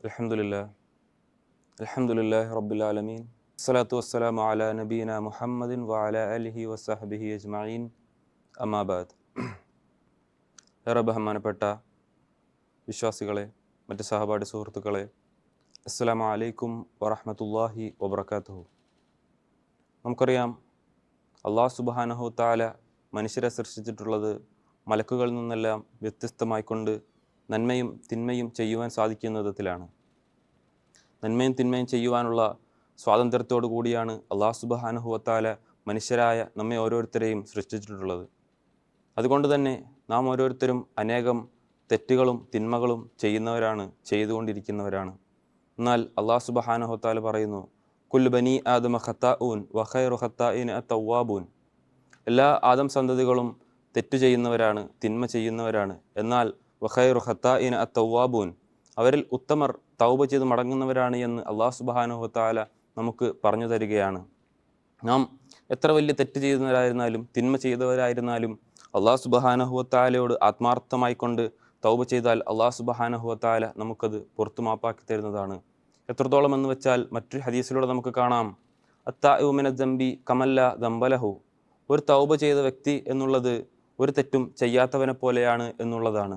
അലഹമുല്ലാ അലഹമുല്ലാ റബ്ബുലാലമീൻ സ്വലാത്തു വസ്സലാമു അല നബീന മുഹമ്മദിൻ വഅല അലിഹി വസഹബിഹി അജ്മഈൻ. അമാബാദ് ഏറെ ബഹുമാനപ്പെട്ട വിശ്വാസികളെ മറ്റ് സഹപാഠി സുഹൃത്തുക്കളെ അസ്സലാമു അലൈക്കും വറഹ്മത്തുള്ളാഹി വബർക്കാത്തുഹു നമുക്കറിയാം അള്ളാഹു സുബ്ഹാനഹു താല മനുഷ്യരെ സൃഷ്ടിച്ചിട്ടുള്ളത് മലക്കുകളിൽ നിന്നെല്ലാം വ്യത്യസ്തമായിക്കൊണ്ട് നന്മയും തിന്മയും ചെയ്യുവാൻ സാധിക്കുന്ന വിധത്തിലാണ്. നന്മയും തിന്മയും ചെയ്യുവാനുള്ള സ്വാതന്ത്ര്യത്തോടു കൂടിയാണ് അള്ളാഹ് സുബാനുഹുവത്താല മനുഷ്യരായ നമ്മെ ഓരോരുത്തരെയും സൃഷ്ടിച്ചിട്ടുള്ളത്. അതുകൊണ്ട് തന്നെ നാം ഓരോരുത്തരും അനേകം തെറ്റുകളും തിന്മകളും ചെയ്യുന്നവരാണ് ചെയ്തുകൊണ്ടിരിക്കുന്നവരാണ്. എന്നാൽ അള്ളാഹ് സുബഹാനഹുത്താല പറയുന്നു കുൽ ബനി ആദമ ഖത്താ ഊൻ വഖൈറു ഖത്താഇൻ തവ്വാബൂൻ. എല്ലാ ആദം സന്തതികളും തെറ്റു ചെയ്യുന്നവരാണ് തിന്മ ചെയ്യുന്നവരാണ്. എന്നാൽ വഖൈറു ഖത്താഇൻ അത്തവാബൂൻ. അവരിൽ ഉത്തമർ തൗബ ചെയ്ത് മടങ്ങുന്നവരാണ് എന്ന് അള്ളാഹു സുബാനുഹത്താല നമുക്ക് പറഞ്ഞു തരികയാണ്. നാം എത്ര വലിയ തെറ്റ് ചെയ്യുന്നവരായിരുന്നാലും തിന്മ ചെയ്തവരായിരുന്നാലും അള്ളാഹു സുബഹാനഹുവത്താലയോട് ആത്മാർത്ഥമായിക്കൊണ്ട് തൗബ ചെയ്താൽ അള്ളാഹു സുബഹാനഹുവത്താല നമുക്കത് പുറത്തു മാപ്പാക്കി തരുന്നതാണ്. എത്രത്തോളം എന്ന് വെച്ചാൽ മറ്റൊരു ഹദീസിലൂടെ നമുക്ക് കാണാം. അത്താഉമിന ദമ്പി കമല്ല ദമ്പലഹു ഒരു തൗബ ചെയ്ത വ്യക്തി എന്നുള്ളത് ഒരു തെറ്റും ചെയ്യാത്തവനെ പോലെയാണ് എന്നുള്ളതാണ്.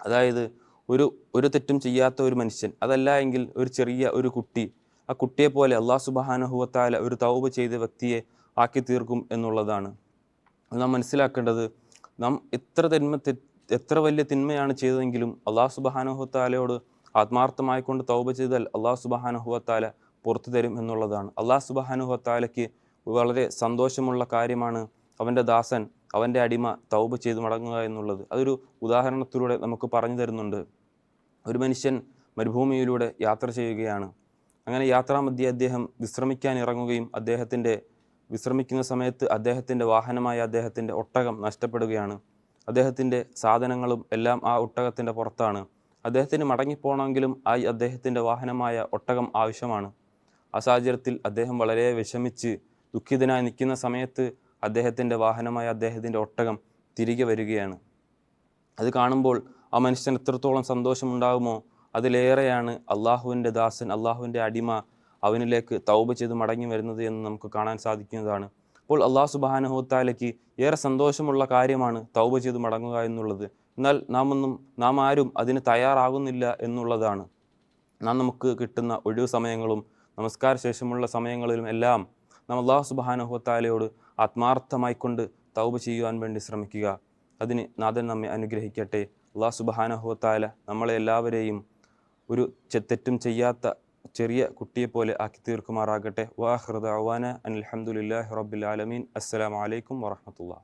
അതായത് ഒരു ഒരു തെറ്റും ചെയ്യാത്ത ഒരു മനുഷ്യൻ അതല്ല എങ്കിൽ ഒരു ചെറിയ ഒരു കുട്ടി ആ കുട്ടിയെ പോലെ അള്ളാഹു സുബാനഹുവത്താല ഒരു തൗബ ചെയ്ത വ്യക്തിയെ ആക്കി തീർക്കും എന്നുള്ളതാണ്. നാം മനസ്സിലാക്കേണ്ടത് നാം എത്ര തിന്മ എത്ര വലിയ തിന്മയാണ് ചെയ്തതെങ്കിലും അള്ളാഹു സുബാനഹുത്താലയോട് ആത്മാർത്ഥമായിക്കൊണ്ട് തൗബ ചെയ്താൽ അള്ളാഹു സുബാനഹുവത്താല പുറത്തു തരും എന്നുള്ളതാണ്. അള്ളാഹു സുബാനുഹുവത്താലയ്ക്ക് വളരെ സന്തോഷമുള്ള കാര്യമാണ് അവന്റെ ദാസൻ അവന്റെ അടിമ തൗബ ചെയ്ത് മടങ്ങുക എന്നുള്ളത്. അതൊരു ഉദാഹരണത്തിലൂടെ നമുക്ക് പറഞ്ഞു തരുന്നുണ്ട്. ഒരു മനുഷ്യൻ മരുഭൂമിയിലൂടെ യാത്ര ചെയ്യുകയാണ്. അങ്ങനെ യാത്രാമധ്യേ അദ്ദേഹം വിശ്രമിക്കാൻ ഇറങ്ങുകയും അദ്ദേഹത്തിന്റെ വിശ്രമിക്കുന്ന സമയത്ത് അദ്ദേഹത്തിന്റെ വാഹനമായ അദ്ദേഹത്തിന്റെ ഒട്ടകം നഷ്ടപ്പെടുകയാണ്. അദ്ദേഹത്തിന്റെ സാധനങ്ങളും എല്ലാം ആ ഒട്ടകത്തിന്റെ പുറത്താണ്. അദ്ദേഹത്തിന് മടങ്ങിപ്പോണമെങ്കിലും ആ അദ്ദേഹത്തിന്റെ വാഹനമായ ഒട്ടകം ആവശ്യമാണ്. ആ സാഹചര്യത്തിൽ അദ്ദേഹം വളരെ വിഷമിച്ച് ദുഃഖിതനായി നിൽക്കുന്ന സമയത്ത് അദ്ദേഹത്തിന്റെ വാഹനമായ അദ്ദേഹത്തിന്റെ ഒട്ടകം തിരികെ വരികയാണ്. അത് കാണുമ്പോൾ ആ മനുഷ്യൻ എത്രത്തോളം സന്തോഷമുണ്ടാകുമോ അതിലേറെയാണ് അള്ളാഹുവിന്റെ ദാസൻ അള്ളാഹുവിന്റെ അടിമ അവനിലേക്ക് തൗബ ചെയ്ത് മടങ്ങി വരുന്നത് എന്ന് നമുക്ക് കാണാൻ സാധിക്കുന്നതാണ്. അപ്പോൾ അള്ളാഹു സുബാനഹുത്താലയ്ക്ക് ഏറെ സന്തോഷമുള്ള കാര്യമാണ് തൗബ ചെയ്ത് മടങ്ങുക എന്നുള്ളത്. എന്നാൽ നാം ഒന്നും നാം ആരും അതിന് തയ്യാറാകുന്നില്ല എന്നുള്ളതാണ്. നാം നമുക്ക് കിട്ടുന്ന ഒഴിവ് സമയങ്ങളും നമസ്കാര ശേഷമുള്ള സമയങ്ങളിലും എല്ലാം നാം അള്ളാഹു ആത്മാർത്ഥമായി കൊണ്ട് തൗബ ചെയ്യുവാൻ വേണ്ടി ശ്രമിക്കുക. അതിന് നാഥൻ നമ്മെ അനുഗ്രഹിക്കട്ടെ. അള്ളാഹു സുബാനഹുത്താല നമ്മളെ എല്ലാവരെയും ഒരു തെറ്റും ചെയ്യാത്ത ചെറിയ കുട്ടിയെപ്പോലെ ആക്കി തീർക്കുമാറാകട്ടെ. വാഹൃദ അവാന അനിൽഹമുല്ലാഹി റബ്ബിൽ ആലമീൻ. അസ്സലാമു അലൈക്കും വറഹമത്തുള്ള